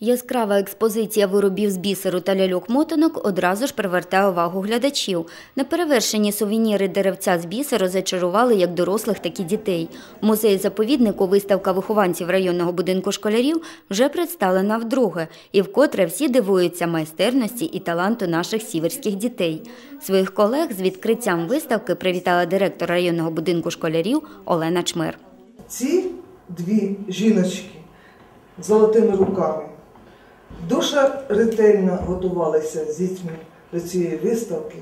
Яскрава експозиція виробів з бісеру та ляльок-мотанок одразу ж привертає увагу глядачів. Неперевершені сувеніри деревця з бісеру зачарували як дорослих, так і дітей. В музеї-заповіднику виставка вихованців районного будинку школярів вже представлена вдруге, і вкотре всі дивуються майстерності і таланту наших сіверських дітей. Своїх колег з відкриттям виставки привітала директор районного будинку школярів Олена Чмир. Ці дві жіночки з золотими руками дуже ретельно готувалися з дітьми до цієї виставки.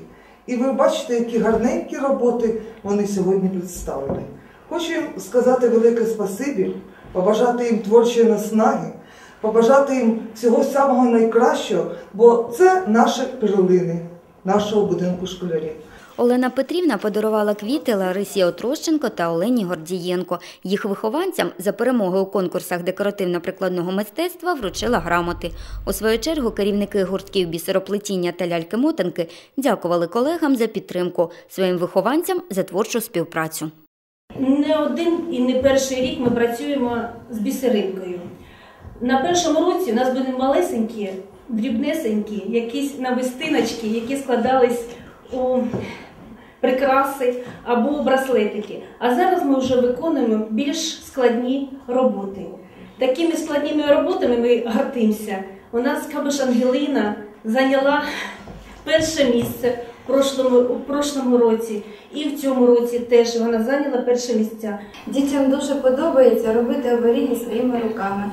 І ви бачите, які гарненькі роботи вони сьогодні представили. Хочу їм сказати велике спасибі, побажати їм творчої наснаги, побажати їм всього самого найкращого, бо це наші перлини нашого будинку школярів. Олена Петрівна подарувала квіти Ларисі Отрощенко та Олені Гордієнко. Їх вихованцям за перемоги у конкурсах декоративно-прикладного мистецтва вручила грамоти. У свою чергу керівники гуртків бісероплетіння та ляльки-мотанки дякували колегам за підтримку, своїм вихованцям за творчу співпрацю. Не один і не перший рік ми працюємо з бісеринкою. На першому році у нас були малесенькі, дрібнесенькі, якісь навистиночки, які складались у прикраси або браслетики. А зараз ми вже виконуємо більш складні роботи. Такими складними роботами ми гордимося. У нас Кабиш Ангелина зайняла перше місце прошлому, у прошлому році, і в цьому році теж вона зайняла перше місця. Дітям дуже подобається робити оберіги своїми руками.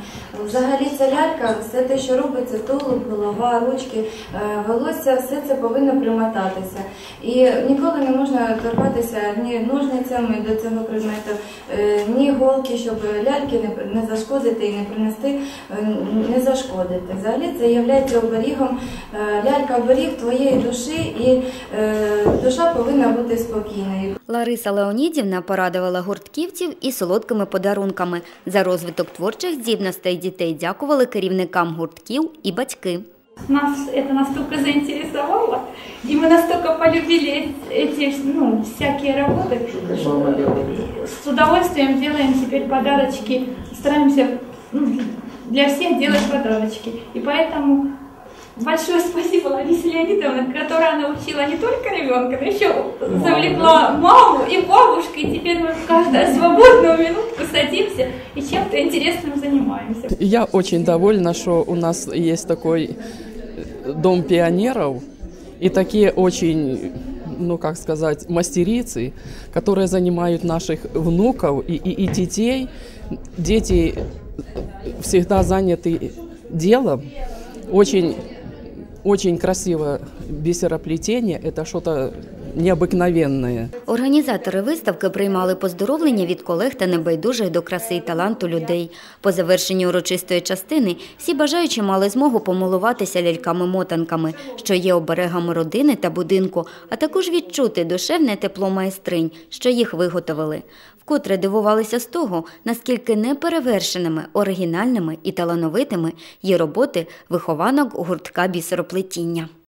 Взагалі ця лялька, все те, що робиться, тулуб, голова, ручки, е, волосся, все це повинно примотатися. І ніколи не можна торкатися ні ножницями до цього предмету, е, ні голки, щоб ляльки не- зашкодити і не принести, е, не зашкодити. Взагалі це є оберігом. Лялька оберіг твоєї душі, і душа повинна бути спокійною. Лариса Леонідівна порадувала гуртківців і солодкими подарунками. За розвиток творчих здібностей дітей дякували керівникам гуртків і батьки. Нас это настолько заинтересовало, и мы настолько полюбили эти ну, всякие работы. С удовольствием делаем теперь подарочки, стараемся ну, для всех делать подарочки. И поэтому большое спасибо Ларисе Леонидовне, которая научила не только ребенка, но еще завлекла маму и бабушку, и теперь мы в каждую свободную минутку садимся и чем-то интересным занимаемся. Я очень довольна, что у нас есть такой э, дом пионеров и такие очень, ну как сказать, мастерицы, которые занимают наших внуков и, и, и детей. Дети всегда заняты делом. Очень, очень красиво бисероплетение. Это что-то необыкновенное. Організатори виставки приймали поздоровлення від колег та небайдужих до краси і таланту людей. По завершенні урочистої частини всі бажаючі мали змогу помилуватися ляльками-мотанками, що є оберегами родини та будинку, а також відчути душевне тепло майстринь, що їх виготовили. Вкотре дивувалися з того, наскільки неперевершеними, оригінальними і талановитими є роботи вихованок гуртка бісероплетіння.